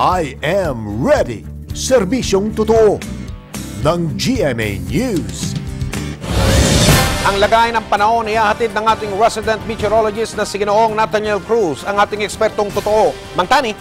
I am ready. Serbisyong totoo ng GMA News. Ang lagay ng panahon ay ihahatid ng ating resident meteorologist na si Ginoong Nathaniel Cruz, ang ating ekspertong totoo. Mang Tani.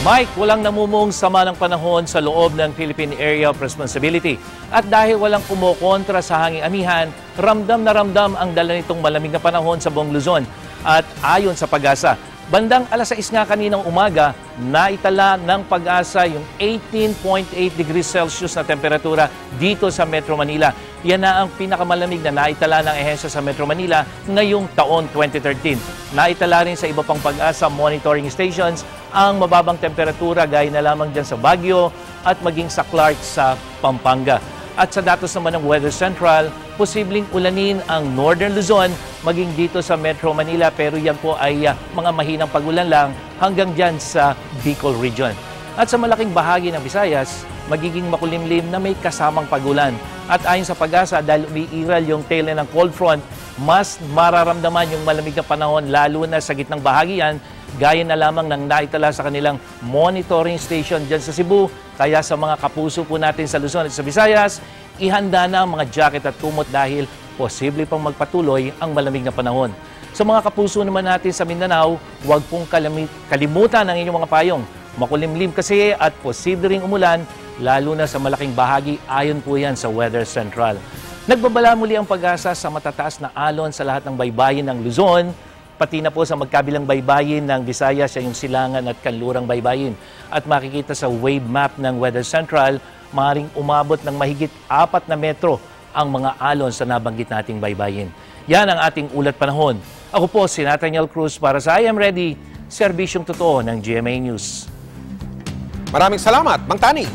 Mike, walang namumong sama ng panahon sa loob ng Philippine Area of Responsibility. At dahil walang kumokontra sa hanging amihan, ramdam na ramdam ang dala nitong malamig na panahon sa buong Luzon. At ayon sa pag-asa, bandang alas 6 nga kaninang umaga, naitala ng pag-asa yung 18.8 degrees Celsius na temperatura dito sa Metro Manila. Yan na ang pinakamalamig na naitala ng ehensya sa Metro Manila ngayong taon 2013. Naitala rin sa iba pang pag-asa monitoring stations ang mababang temperatura gaya na lamang dyan sa Baguio at maging sa Clark sa Pampanga. At sa datos naman ng Weather Central, posibleng ulanin ang Northern Luzon maging dito sa Metro Manila pero yan po ay uh, mga mahinang pagulan lang hanggang dyan sa Bicol Region. At sa malaking bahagi ng Visayas, magiging makulimlim na may kasamang pagulan. At ayon sa pag-asa, dahil umiiral yung tail end ng cold front, mas mararamdaman yung malamig na panahon lalo na sa gitnang bahagi yan, gaya na lamang ng naitala sa kanilang monitoring station dyan sa Cebu. Kaya sa mga kapuso po natin sa Luzon at sa Visayas, ihanda na ang mga jacket at kumot dahil posible pang magpatuloy ang malamig na panahon. Sa mga kapuso naman natin sa Mindanao, huwag pong kalimutan ang inyong mga payong. Makulimlim kasi at posible ring umulan, lalo na sa malaking bahagi ayon po yan sa Weather Central. Nagbabala muli ang pag-asa sa matataas na alon sa lahat ng baybayin ng Luzon, pati na po sa magkabilang baybayin ng Visayas, yung Silangan at Kanlurang baybayin. At makikita sa wave map ng Weather Central, maaaring umabot ng mahigit apat na metro ang mga alon sa nabanggit nating baybayin. Yan ang ating ulat panahon. Ako po si Nathaniel Cruz para sa I Am Ready, serbisyong totoo ng GMA News. Maraming salamat, Mang Tani.